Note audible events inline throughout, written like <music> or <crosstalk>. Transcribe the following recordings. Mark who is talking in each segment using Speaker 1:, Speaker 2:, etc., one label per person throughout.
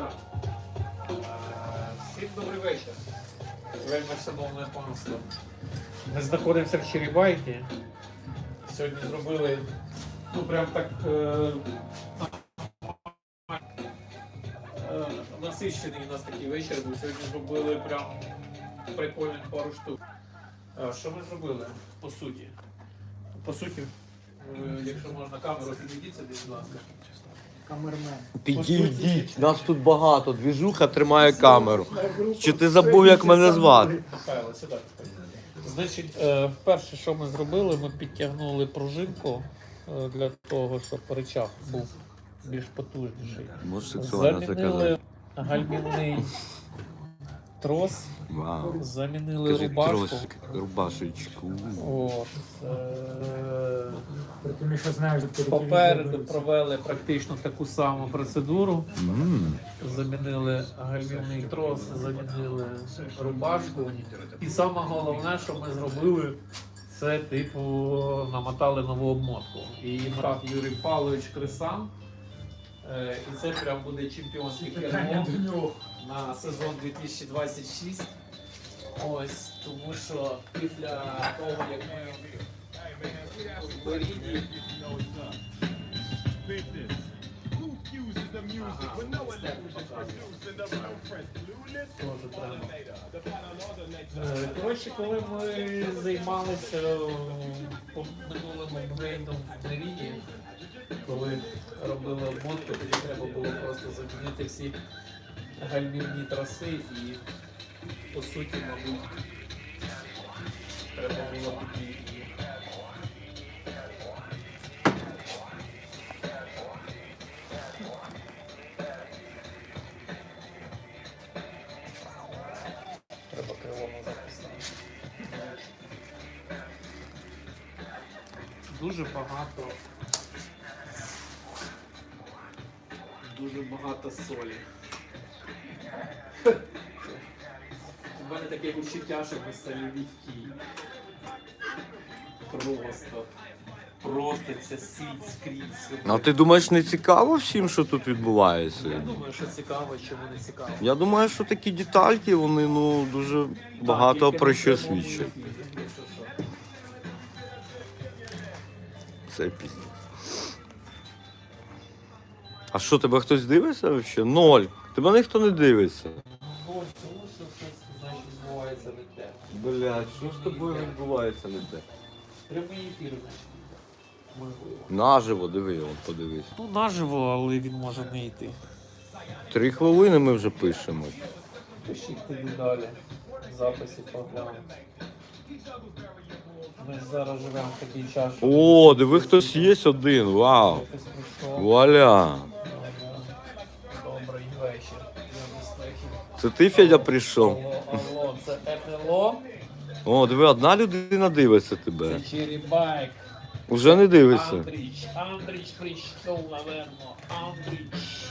Speaker 1: Так. Всім добрий вечір. Вельми шановне панство. Ми знаходимося в Черебайці. Сьогодні зробили, ну прям так е, е, насичений у нас такий вечір, бо сьогодні зробили прям прикольних пару штук. Е, Що ми зробили по суті? По суті, е, якщо можна камеру підійдіться десь, будь ласка. Камермен.
Speaker 2: Підійдіть, нас тут багато. Двіжуха тримає камеру. Чи ти забув, як мене звати?
Speaker 1: Михайло, сюди. Значить, е, вперше, що ми зробили, ми підтягнули пружинку е, для того, щоб речах був більш потужніший.
Speaker 2: Можеш сексуально
Speaker 1: Замінили
Speaker 2: заказати.
Speaker 1: гальмівний трос,
Speaker 2: Вау.
Speaker 1: замінили
Speaker 2: Кажи
Speaker 1: рубашку.
Speaker 2: тросик, рубашечку.
Speaker 1: От, е,
Speaker 3: Тому що знаєш,
Speaker 1: Попереду провели практично таку саму процедуру.
Speaker 2: М.
Speaker 1: Замінили гальмівний трос, замінили рубашку. І саме головне, що ми зробили, це типу намотали нову обмотку. І мотав Юрій Павлович Крисан. Е, І це прям буде чемпіонське кермо на сезон 2026. Ось, тому що після того, як ми в Беріді. Е, Коротше, коли ми займалися е, минулим апгрейдом в Меріді, коли робили обмотку, тоді треба було просто замінити всі гальмівні траси і по суті, мабуть, треба було тоді і треба крило назад поставити. Дуже багато. Дуже багато солі. У мене таке відчуття, що ми соліві в Просто. Просто це сіль скрізь.
Speaker 2: А ти думаєш, не цікаво всім, що тут відбувається?
Speaker 1: Я думаю, що цікаво, чому не цікаво.
Speaker 2: Я думаю, що такі детальки, вони ну дуже багато про що свідчать. Це піздець. А що, тебе хтось дивиться взагалі? Ноль. Тебе ніхто не дивиться.
Speaker 1: Тому що щось, значить, відбувається не те.
Speaker 2: Блядь, що з тобою відбувається не те?
Speaker 1: Прямий ефір, значить, можливо.
Speaker 2: Наживо, диви, от подивись.
Speaker 1: Ну, наживо, але він може не йти.
Speaker 2: Три хвилини ми вже пишемо.
Speaker 1: Пишіть тоді далі. Записи поглянемо. Ми ж зараз живемо в такий час, що
Speaker 2: О, диви, хтось є один. Вау.
Speaker 1: хтось прийшов.
Speaker 2: Вуаля. Це ти, Федя, прийшов?
Speaker 1: Алло, це НЛО,
Speaker 2: О, диви, одна людина дивиться
Speaker 1: це. Черебайк.
Speaker 2: Уже не дивиться.
Speaker 1: Андріч, Андріч прийшов, наверно. Андріч.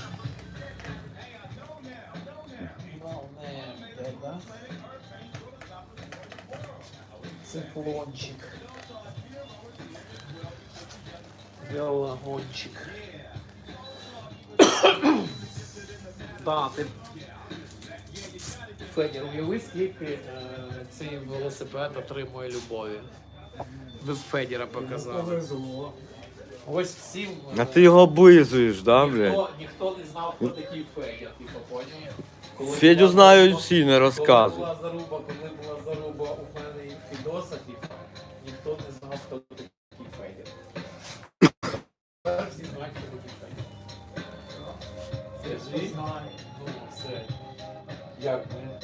Speaker 1: Циклончик. Велогончик. <coughs> Да, ти... Федір, уяви, скільки е, цей велосипед отримує любові. Ви Федіра показали. Ось всім.
Speaker 2: А ти його облизуєш, да, блядь?
Speaker 1: Ніхто, ніхто не знав, хто такий Федір, типу, поняв? Коли
Speaker 2: Федю
Speaker 1: була
Speaker 2: знають
Speaker 1: заруба-
Speaker 2: всі, не
Speaker 1: Коли була заруба, коли була заруба у мене і в Фідоса, типу, ніхто не знав, хто такий Федір. Тепер всі знають, хто такий Федір. Це ж ну, все. Як ми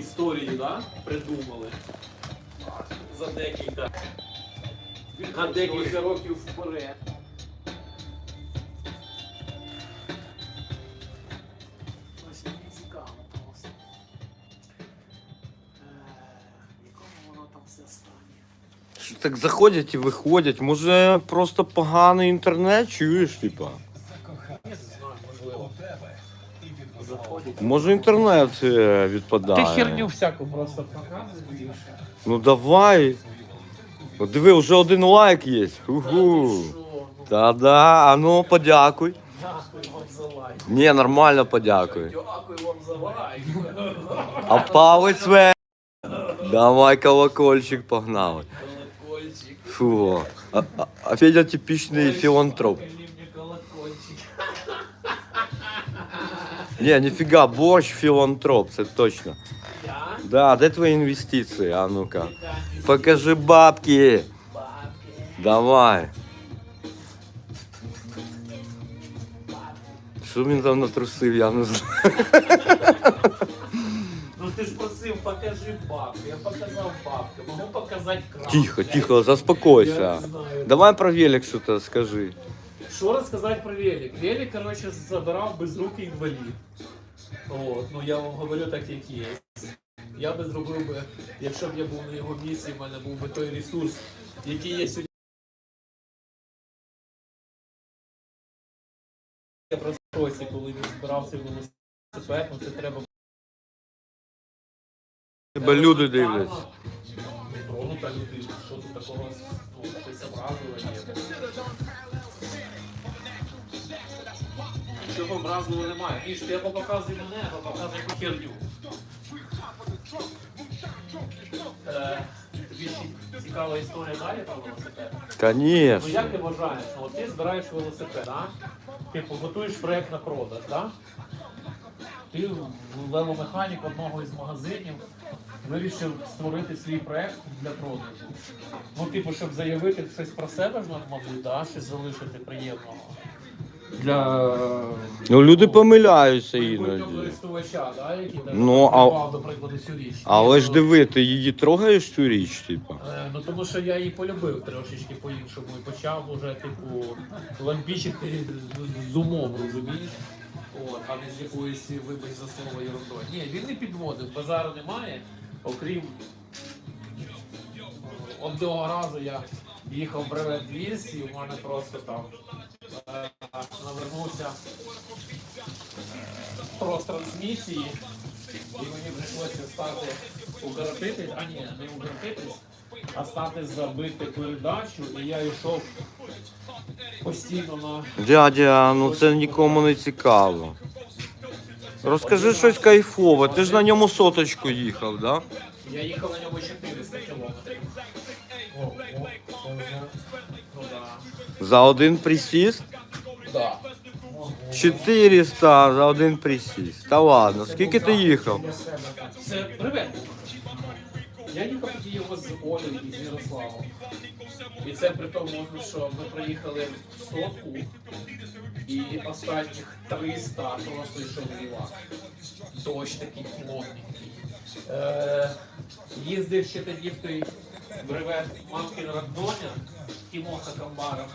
Speaker 1: історії, да, придумали за декілька. На декілька років вперед. Ось мені цікаво просто. Е, в якому воно там все стане?
Speaker 2: Що Так заходять і виходять. Може просто поганий інтернет, чуєш, типа?
Speaker 1: Я не знаю, можливо. Заходять.
Speaker 2: Може інтернет е, відпадає.
Speaker 1: Ти херню всяку просто показуєш.
Speaker 2: Ну давай. От диви, вже один лайк є. Угу.
Speaker 1: Що? Ну,
Speaker 2: Та-да, а ну подякуй.
Speaker 1: Дякую вам за лайк.
Speaker 2: Ні, нормально подякуй.
Speaker 1: Дякую вам за лайк.
Speaker 2: А палець ве. Давай колокольчик погнали.
Speaker 1: Колокольчик.
Speaker 2: Фу. А, а, а Федя типічний філантроп. Ні, ніфіга, борщ філантроп, це точно.
Speaker 1: Я?
Speaker 2: Да, де твої інвестиції? А ну-ка.
Speaker 1: Там
Speaker 2: Покажи бабки.
Speaker 1: бабки.
Speaker 2: Давай. Що він там натрусив, я не знаю.
Speaker 1: Ну ти ж просив, покажи бабки. Я показав бабки. Могу показати краб.
Speaker 2: Тихо,
Speaker 1: блядь.
Speaker 2: тихо,
Speaker 1: Я
Speaker 2: заспокойся.
Speaker 1: не знаю.
Speaker 2: Давай про велик що-то скажи.
Speaker 1: Що розказати про велик? Велик, коротше, забирав безрукий інвалід. От, ну я вам говорю так, як є. Я би зробив би, якщо б я був на його місці, в мене був би той ресурс, який є сьогодні. Я просто коли він збирав цей велосипед, ну це треба
Speaker 2: Тебе люди дивляться.
Speaker 1: Ну, люди, що тут такого, ну, щось образливе є. Чого образливого немає? Міш, ти або показуй мене, або показуй яку херню. Е, цікава історія далі про велосипед? Ну
Speaker 2: Конечно.
Speaker 1: як ти вважаєш, ну, от ти збираєш велосипед, а? Типу, готуєш проєкт на продаж, да? Ти веломеханік одного із магазинів вирішив створити свій проєкт для продажу. Ну, типу, щоб заявити щось про себе ж, мабуть, да? щось залишити приємного. Для
Speaker 2: Ну люди помиляються
Speaker 1: майбутнього
Speaker 2: іноді.
Speaker 1: користувача, да? який там
Speaker 2: Ну, а-
Speaker 1: придбав, до прикладу, цю річ.
Speaker 2: Але ж
Speaker 1: Ну,
Speaker 2: диви, ти її трогаєш цю річ, типу.
Speaker 1: Е, Ну тому що я її полюбив трошечки по-іншому і почав уже, типу, лампічити з- з умом, розумієш? От, а не з якоюсь, вибач за слово ерундою. Ні, він не підводив, базару немає, окрім е, одного разу я їхав в бревет 200 і у мене просто там е, навернувся трос трансмісії, і мені прийшлося стати укоротити, а ні, не укоротитись, а стати забити передачу, і я йшов постійно на.
Speaker 2: Дядя, ну це нікому не цікаво. Розкажи щось кайфове. Ти ж на ньому соточку їхав, да?
Speaker 1: Я їхав на ньому 400 кілометрів.
Speaker 2: За один присіст?
Speaker 1: Да.
Speaker 2: 400 за один присіст. Та ладно, скільки ти їхав?
Speaker 1: Це привет. Я їхав тоді його з Олею і з Ярославом. І це при тому, що ми приїхали в сотку, і останніх 300 просто йшов лівак. Дощ такий плотненький. Е, їздив ще тоді в той бревет Мамкін Радоня, Тімоха Камбаров.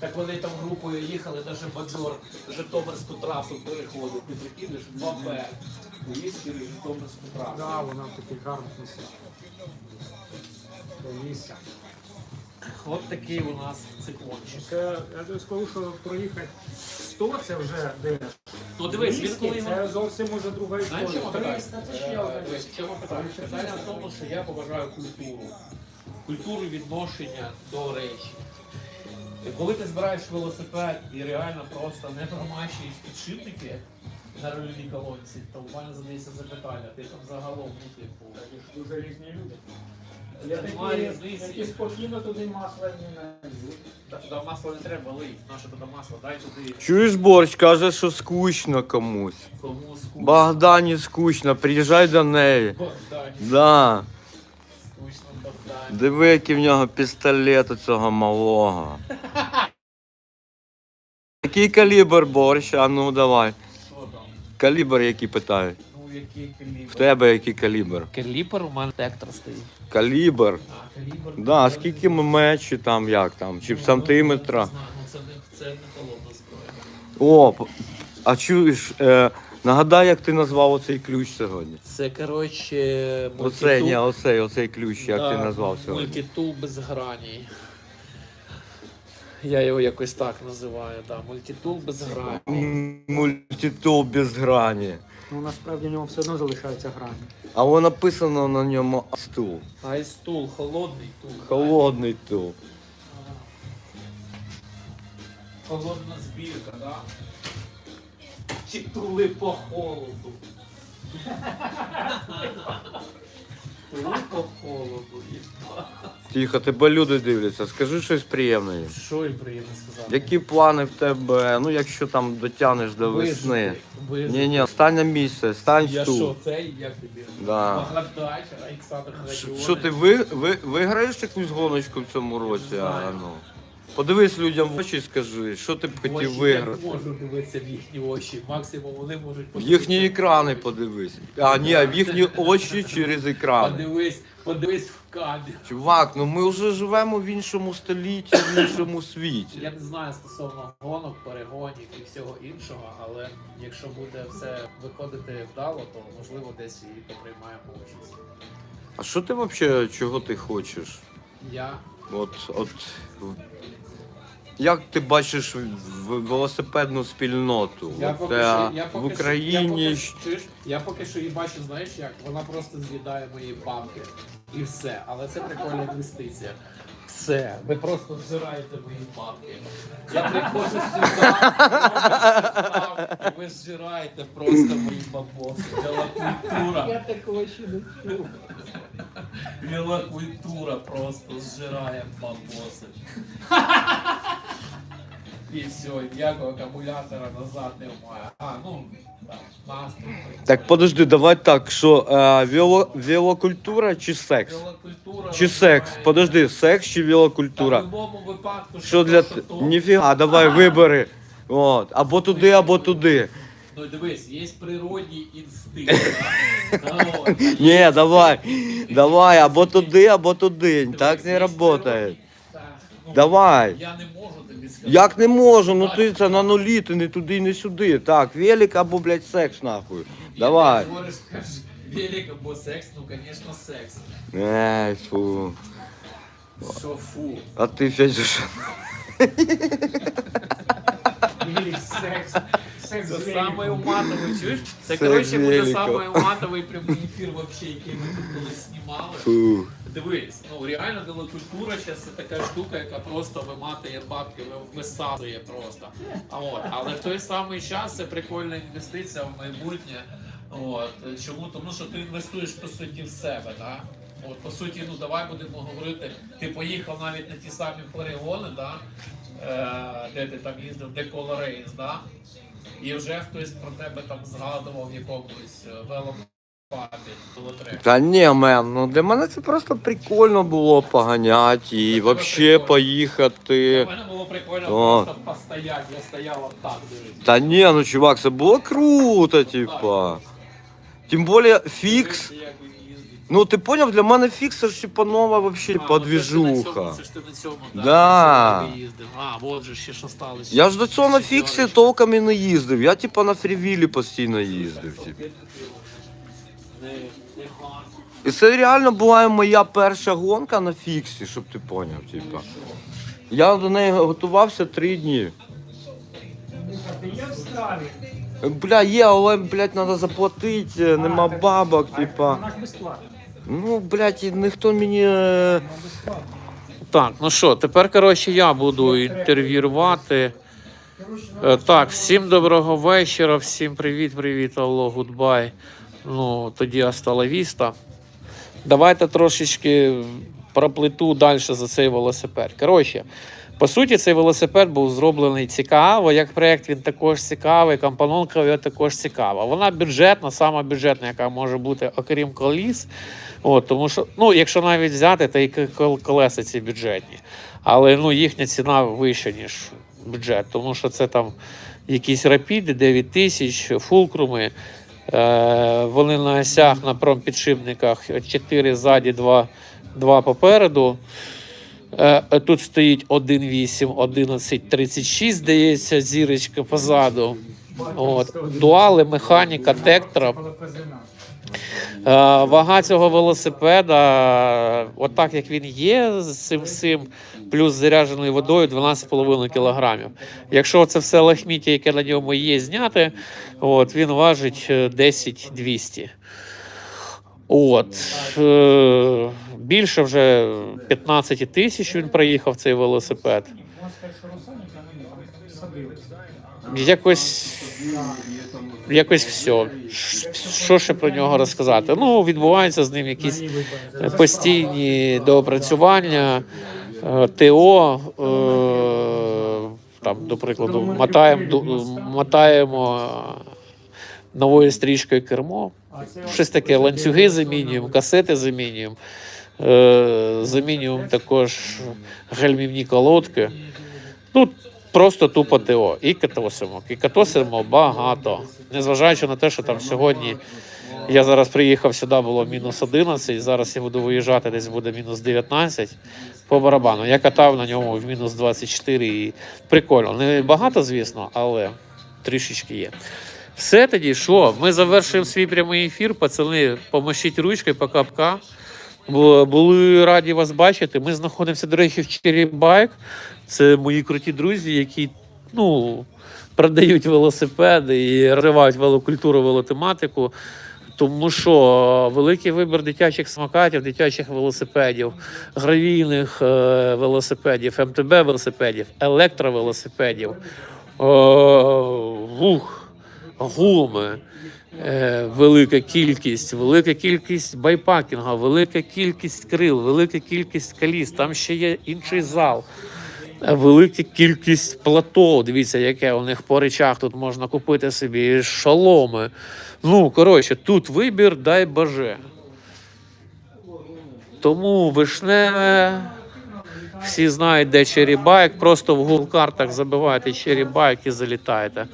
Speaker 1: Так вони там групою їхали, навіть бадзор Житомирську трасу переходив. Ти прикинеш, 2Б. Поїздили Житомирську трасу.
Speaker 3: Да, вона гарних місцях. Лісся.
Speaker 1: От такий у нас циклончик.
Speaker 3: Це, я тобі скажу, що проїхати 100 це вже де.
Speaker 1: Ну дивись, він коли
Speaker 3: Це зовсім уже друга
Speaker 1: Знаєш, чому
Speaker 3: історія.
Speaker 1: питання?
Speaker 3: 300 це ще
Speaker 1: Е, чому питання? Питання в тому, що я поважаю культуру. Культуру відношення до речі. Коли ти збираєш велосипед і реально просто не промащуєш підшипники на рульній колонці, то в мене задається запитання, ти там загалом, ну, типу,
Speaker 3: Дуже різні люди. Я
Speaker 1: Немає
Speaker 3: такі,
Speaker 1: різниці.
Speaker 3: які спокійно туди масла не налью.
Speaker 1: та туди масло не треба лить, наше туди масло, дай туди
Speaker 2: Чуєш борщ, каже, що скучно комусь.
Speaker 1: кому скучно.
Speaker 2: Богдані скучно, приїжджай до неї.
Speaker 1: Богдані,
Speaker 2: Да. Диви, який в нього пістолет у цього малого. Який калібр борщ? А ну давай.
Speaker 1: Що там?
Speaker 2: Калібр який питають.
Speaker 1: Ну, який калібр?
Speaker 2: В тебе який калібр?
Speaker 1: Калібр у мене тектор стоїть.
Speaker 2: Калібр.
Speaker 1: А, калібр.
Speaker 2: Да, скільки мм, чи там як там, чи в сантиметра.
Speaker 1: Ну це не, це не холодна зброя.
Speaker 2: О, п- а чуєш, е, нагадай, як ти назвав оцей ключ сьогодні.
Speaker 1: Це, коротше,
Speaker 2: Оцей, ні, оцей, оцей ключ, як ти назвав сьогодні.
Speaker 1: Мультитул без граній. Я його якось так називаю, да. Мультитул без граній.
Speaker 2: М, Мультитул без грані.
Speaker 3: Ну насправді в ньому все одно залишаються грані.
Speaker 2: А воно написано на ньому стул.
Speaker 1: Айстул, холодний тул.
Speaker 2: Холодний тул.
Speaker 1: Холодна збірка, да? Чи тули по холоду. Тули по холоду.
Speaker 2: Тихо, тебе люди дивляться. Скажи щось приємне.
Speaker 1: Що їм приємно сказати?
Speaker 2: Які плани в тебе, ну якщо там дотягнеш до весни?
Speaker 1: Вижити.
Speaker 2: Ні, ні, стань на місце, стань
Speaker 1: Я
Speaker 2: стул.
Speaker 1: що, цей, як тобі?
Speaker 2: Да.
Speaker 1: Багадач, Олександр
Speaker 2: Що-
Speaker 1: Радіонович.
Speaker 2: Що ти ви, ви, виграєш якусь гоночку в цьому році? А,
Speaker 1: знаю.
Speaker 2: ну. Подивись людям в очі і скажи, що ти б
Speaker 1: Очі
Speaker 2: хотів
Speaker 1: Я не можу дивитися в їхні очі. Максимум вони можуть
Speaker 2: В їхні екрани подивись. А, ні, в їхні очі через екран.
Speaker 1: Подивись, подивись в камеру.
Speaker 2: Чувак, ну ми вже живемо в іншому столітті, в іншому світі.
Speaker 1: Я не знаю стосовно гонок, перегонів і всього іншого, але якщо буде все виходити вдало, то можливо десь і поприймаємо участь.
Speaker 2: А що ти взагалі, чого ти хочеш?
Speaker 1: Я
Speaker 2: От, от, як ти бачиш велосипедну спільноту?
Speaker 1: Я
Speaker 2: От,
Speaker 1: поки
Speaker 2: е,
Speaker 1: що, я
Speaker 2: в Україні
Speaker 1: що, я поки, я поки що її бачу, знаєш як? Вона просто з'їдає мої бабки. І все. Але це прикольна інвестиція. Все, ви просто зжираєте мої бабки. Я приходжу сюди, і ви зжираєте просто мої бабоси. Велокультура. Я такого ще не чув. Велокультура просто зжирає бабоси. І все, ніякого акумулятора назад немає. А, ну, так, настрій.
Speaker 2: Так, подожди, давай так, що е, вело, велокультура чи секс?
Speaker 1: Велокультура.
Speaker 2: Чи секс?
Speaker 1: розвиває-
Speaker 2: Подожди, секс чи
Speaker 1: Та в
Speaker 2: велокультура?
Speaker 1: будь-якому випадку,
Speaker 2: Що для
Speaker 1: що то.
Speaker 2: Ніфіга, давай вибери. От, або туди, або туди.
Speaker 1: Ну дивись, є природній інстинкт. да? <laughs>
Speaker 2: Ні, давай. Давай, або туди, або туди.
Speaker 1: Дивись,
Speaker 2: Так не
Speaker 1: є
Speaker 2: працює.
Speaker 1: природній- ну,
Speaker 2: Давай.
Speaker 1: Я не можу.
Speaker 2: Як не можу, ну ти це на нулі, ти не туди, не сюди. Так, велик або, блядь, секс нахуй. Давай.
Speaker 1: Велик або секс, ну, звісно, секс.
Speaker 2: Ей, фу.
Speaker 1: Що фу.
Speaker 2: А ти Федюш.
Speaker 3: Велик, секс. Секс
Speaker 1: Це
Speaker 3: з
Speaker 1: самий уматовий, чуєш? Це, коротше, буде самий уматовий прямий ефір, вообще, який ми тут колись знімали.
Speaker 2: Фу.
Speaker 1: Дивись, ну реально велокультура зараз це така штука, яка просто виматує бабки, ви- висадує просто. А от, але в той самий час це прикольна інвестиція в майбутнє. От чому? Тому що ти інвестуєш по суті в себе, так? От, по суті, ну давай будемо говорити. Ти поїхав навіть на ті самі перегони, да? е, де ти там їздив, де Колорейс, да? І вже хтось про тебе там згадував в якомусь е, велопабі, велотрек.
Speaker 2: Та ні, мен, ну для мене це просто прикольно було поганяти і взагалі
Speaker 1: прикольно.
Speaker 2: поїхати.
Speaker 1: У мене було прикольно
Speaker 2: О.
Speaker 1: просто постояти, я стояв отак, дивись.
Speaker 2: Та ні, ну чувак, це було круто, типа. Тим більше фікс.
Speaker 1: Дивись, як.
Speaker 2: Ну ти поняв, для мене фікс це типа нова вообще
Speaker 1: А, ти на
Speaker 2: подвіжуха.
Speaker 1: цьому- Це ж ти на цьому,
Speaker 2: Да.
Speaker 1: на цьому їздив. А, вот же ще ж осталось.
Speaker 2: Я ж до цього на фіксі толком і не їздив. Я типа на фрівілі постійно їздив. Типу. І це реально була моя перша гонка на фіксі, щоб ти поняв, типа. Я до неї готувався три дні. Бля, є, але, блядь, треба заплатити, нема бабок, типа.
Speaker 3: Вона ж безплатна.
Speaker 2: Ну, блядь, ніхто мені. е,
Speaker 1: Так, ну що, тепер, коротше, я буду інтерв'ювати. Е, Так, всім доброго вечора, всім привіт, привіт, алло, гудбай. Ну, тоді остала віста. Давайте трошечки проплету далі за цей велосипед. Коротше, по суті, цей велосипед був зроблений цікаво. Як проєкт він також цікавий, компонентка його також цікава. Вона бюджетна, сама бюджетна, яка може бути, окрім коліс. От, тому що, ну, якщо навіть взяти, то і колеса ці бюджетні. Але ну, їхня ціна вища, ніж бюджет, тому що це там якісь рапіди, 9 тисяч, фулкруми. Е, вони на осях на промпідшипниках 4 ззаді, 2, 2 попереду. Е, тут стоїть 1.8, 11, 36, здається, зірочка позаду. От. Дуали, механіка, тектора. Е, Вага цього велосипеда, отак як він є, з цим всім, плюс зарядженою водою 12,5 кг. Якщо це все лахміття, яке на ньому є, зняти, от, він важить е, 10-200. От. Е, Більше вже 15 тисяч він проїхав цей велосипед. Якось. Якось все. Що ще про нього розказати? Ну, відбуваються з ним якісь постійні доопрацювання, е, ТО, е, там, до прикладу, мотаємо, мотаємо новою стрічкою кермо. Щось таке, ланцюги замінюємо, касети замінюємо. Е, замінюємо також гальмівні колодки. Ну, просто тупо ТО. І катосимо. І катосимо багато. Незважаючи на те, що там сьогодні я зараз приїхав сюди, було мінус 11, і зараз я буду виїжджати, десь буде мінус 19 по барабану. Я катав на ньому в мінус 24 і прикольно. Не багато, звісно, але трішечки є. Все тоді, що? Ми завершуємо свій прямий ефір. Пацани, помощіть ручкою, пока-пока. Були раді вас бачити. Ми знаходимося, до речі, в Черібайк. Це мої круті друзі, які ну, продають велосипеди і розвивають велокультуру, велотематику. Тому що великий вибір дитячих самокатів, дитячих велосипедів, гравійних е, велосипедів, МТБ велосипедів, електровелосипедів, е, вух, гуми, е, велика кількість, велика кількість байпакінга, велика кількість крил, велика кількість каліс. Там ще є інший зал. Велика кількість плато. Дивіться, яке у них по речах тут можна купити собі шоломи. Ну, коротше, тут вибір, дай боже. Тому вишневе. Всі знають, де Черібайк. Просто в Google картах забиваєте Черібайк і залітаєте.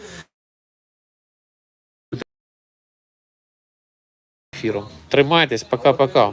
Speaker 1: Ефіром. Тримайтесь, пока-пока.